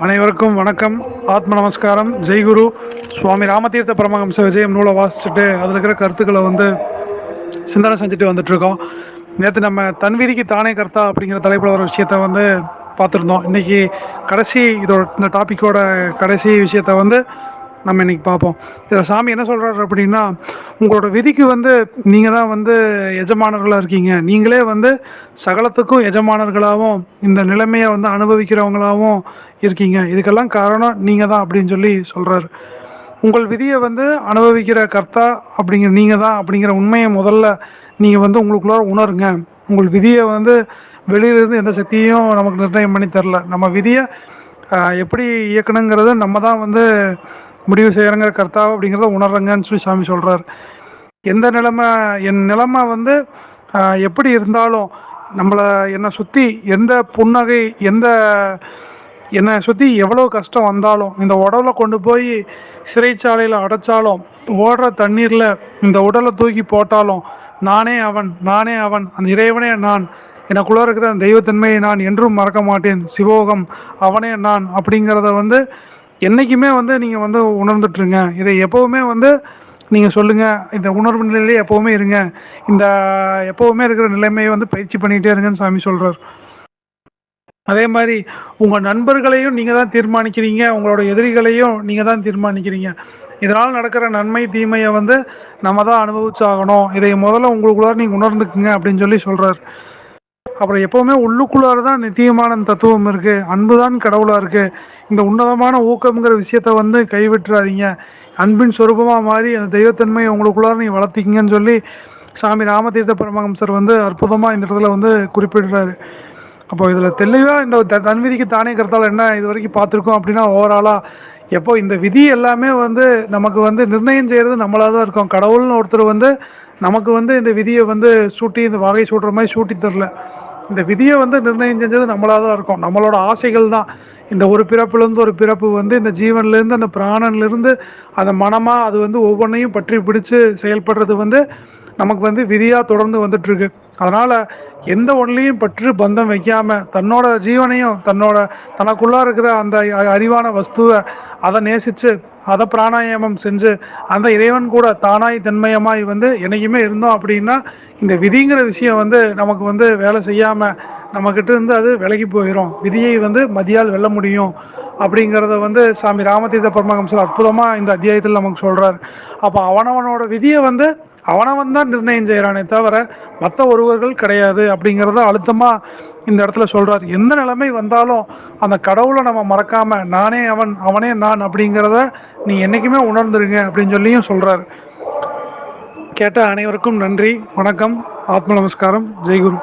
அனைவருக்கும் வணக்கம். ஆத்ம நமஸ்காரம். ஜெய்குரு சுவாமி ராமதீர்த்த பரமஹம்ச விஜயம் நூலை வாசிச்சுட்டு அதில் இருக்கிற கருத்துக்களை வந்து சிந்தனை செஞ்சுட்டு வந்துட்டுருக்கோம். நேற்று நம்ம தன்விதிக்கு தானே கர்த்தா அப்படிங்கிற தலைப்பில் ஒரு விஷயத்த வந்து பார்த்துருந்தோம். இன்றைக்கி கடைசி இதோட இந்த டாப்பிக்கோட கடைசி விஷயத்த வந்து நம்ம இன்னைக்கு பார்ப்போம். இதில் சாமி என்ன சொல்கிறாரு அப்படின்னா உங்களோட விதிக்கு வந்து நீங்கள் தான் வந்து எஜமானர்களாக இருக்கீங்க. நீங்களே வந்து சகலத்துக்கும் எஜமானர்களாகவும் இந்த நிலைமையை வந்து அனுபவிக்கிறவங்களாகவும் இருக்கீங்க. இதுக்கெல்லாம் காரணம் நீங்கள் தான் அப்படின்னு சொல்லி சொல்கிறாரு உங்கள் விதியை வந்து அனுபவிக்கிற கர்த்தா அப்படிங்கிற நீங்கள் தான் அப்படிங்கிற உண்மையை முதல்ல நீங்கள் வந்து உங்களுக்குள்ளார உணருங்க. உங்கள் விதியை வந்து வெளியிலிருந்து எந்த சக்தியும் நமக்கு நிர்ணயம் பண்ணி தரல. நம்ம விதியை எப்படி இயக்கணுங்கிறத நம்ம தான் வந்து முடிவு செய்கிறங்கிற கர்த்தா அப்படிங்கிறத உணர்றங்கன்னு சொல்லி சாமி சொல்கிறார் எந்த நிலைமை என் நிலைமை வந்து எப்படி இருந்தாலும் நம்மளை என்னை சுற்றி எந்த புன்னகை எந்த என்னை சுற்றி எவ்வளோ கஷ்டம் வந்தாலும் இந்த உடலை கொண்டு போய் சிறைச்சாலையில் அடைச்சாலும் ஓடுற தண்ணீரில் இந்த உடலை தூக்கி போட்டாலும் நானே அவன் நானே அவன் அந்த இறைவனே நான் எனக்குள்ளே இருக்கிற அந்த தெய்வத்தன்மையை நான் என்றும் மறக்க மாட்டேன். சிவோகம் அவனே நான் அப்படிங்கிறத வந்து என்றைக்குமே வந்து நீங்கள் வந்து உணர்ந்துட்டுருங்க. இதை எப்போவுமே வந்து நீங்கள் சொல்லுங்கள் இந்த உணர்வு நிலையிலே எப்போவுமே இருங்க. இந்த எப்போவுமே இருக்கிற நிலைமையை வந்து பயிற்சி பண்ணிகிட்டே இருங்கன்னு சாமி சொல்கிறார் அதே மாதிரி உங்கள் நண்பர்களையும் நீங்கள் தான் தீர்மானிக்கிறீங்க. உங்களோட எதிரிகளையும் நீங்கள் தான் தீர்மானிக்கிறீங்க. இதனால் நடக்கிற நன்மை தீமையை வந்து நம்ம தான் அனுபவிச்சாகணும். இதை முதல்ல உங்களுக்குள்ளார நீங்கள் உணர்ந்துக்குங்க அப்படின்னு சொல்லி சொல்கிறார் அப்புறம் எப்போவுமே உள்ளுக்குள்ளார தான் நித்தியமான தத்துவம் இருக்குது அன்பு தான் கடவுளாக இருக்குது இந்த உன்னதமான ஊக்கம்ங்கிற விஷயத்த வந்து கைவிட்டுறாதீங்க. அன்பின் சொரூபமாக மாறி அந்த தெய்வத்தன்மையை உங்களுக்குள்ளார நீங்கள் வளர்த்திக்கிங்கன்னு சொல்லி சாமி ராமதீர்த்த பரமஹம்சர் வந்து அற்புதமாக இந்த இடத்துல வந்து குறிப்பிடுறாரு. அப்போ இதில் தெளிவாக இந்த த- தன்விதிக்கு தானே கருத்தால் என்ன இது வரைக்கும் பார்த்துருக்கோம் அப்படின்னா ஓவராலாக எப்போ இந்த விதி எல்லாமே வந்து நமக்கு வந்து நிர்ணயம் செய்கிறது நம்மளாக தான் இருக்கும். கடவுள்னு ஒருத்தர் வந்து நமக்கு வந்து இந்த விதியை வந்து சூட்டி இந்த வகை சூட்டுற மாதிரி சூட்டி தரல. இந்த விதியை வந்து நிர்ணயம் செஞ்சது நம்மளாக தான் இருக்கும். நம்மளோட ஆசைகள் தான் இந்த ஒரு பிறப்புலேருந்து ஒரு பிறப்பு வந்து இந்த ஜீவன்லேருந்து அந்த பிராணன்லேருந்து அந்த மனமாக அது வந்து ஒவ்வொன்றையும் பற்றி பிடிச்சு செயல்படுறது வந்து நமக்கு வந்து விதியாக தொடர்ந்து வந்துட்டுருக்கு. அதனால் எந்த ஒன்றையும் பற்று பந்தம் வைக்காமல் தன்னோட ஜீவனையும் தன்னோட தனக்குள்ளாக இருக்கிற அந்த அறிவான வஸ்துவை அதை நேசித்து அதை பிராணாயாமம் செஞ்சு அந்த இறைவன் கூட தானாய் தன்மயமாய் வந்து என்னைக்குமே இருந்தோம் அப்படின்னா இந்த விதிங்கிற விஷயம் வந்து நமக்கு வந்து வேலை செய்யாமல் நம்மக்கிட்ட இருந்து அது விலகி போயிடும் விதியை வந்து மதியால் வெல்ல முடியும் அப்படிங்கிறத வந்து சாமி ராமதீர்த்த பரமஹம்சர் அற்புதமாக இந்த அத்தியாயத்தில் நமக்கு சொல்கிறார் அப்போ அவனவனோட விதியை வந்து அவனவன் தான் நிர்ணயம் செய்கிறானே தவிர மற்ற ஒருவர்கள் கிடையாது அப்படிங்கிறத அழுத்தமாக இந்த இடத்துல சொல்கிறார் எந்த நிலைமை வந்தாலும் அந்த கடவுளை நம்ம மறக்காமல் நானே அவன் அவனே நான் அப்படிங்கிறத நீ என்றைக்குமே உணர்ந்துருங்க அப்படின்னு சொல்லியும் சொல்கிறார் கேட்ட அனைவருக்கும் நன்றி வணக்கம் ஆத்ம நமஸ்காரம் ஜெய்குரு.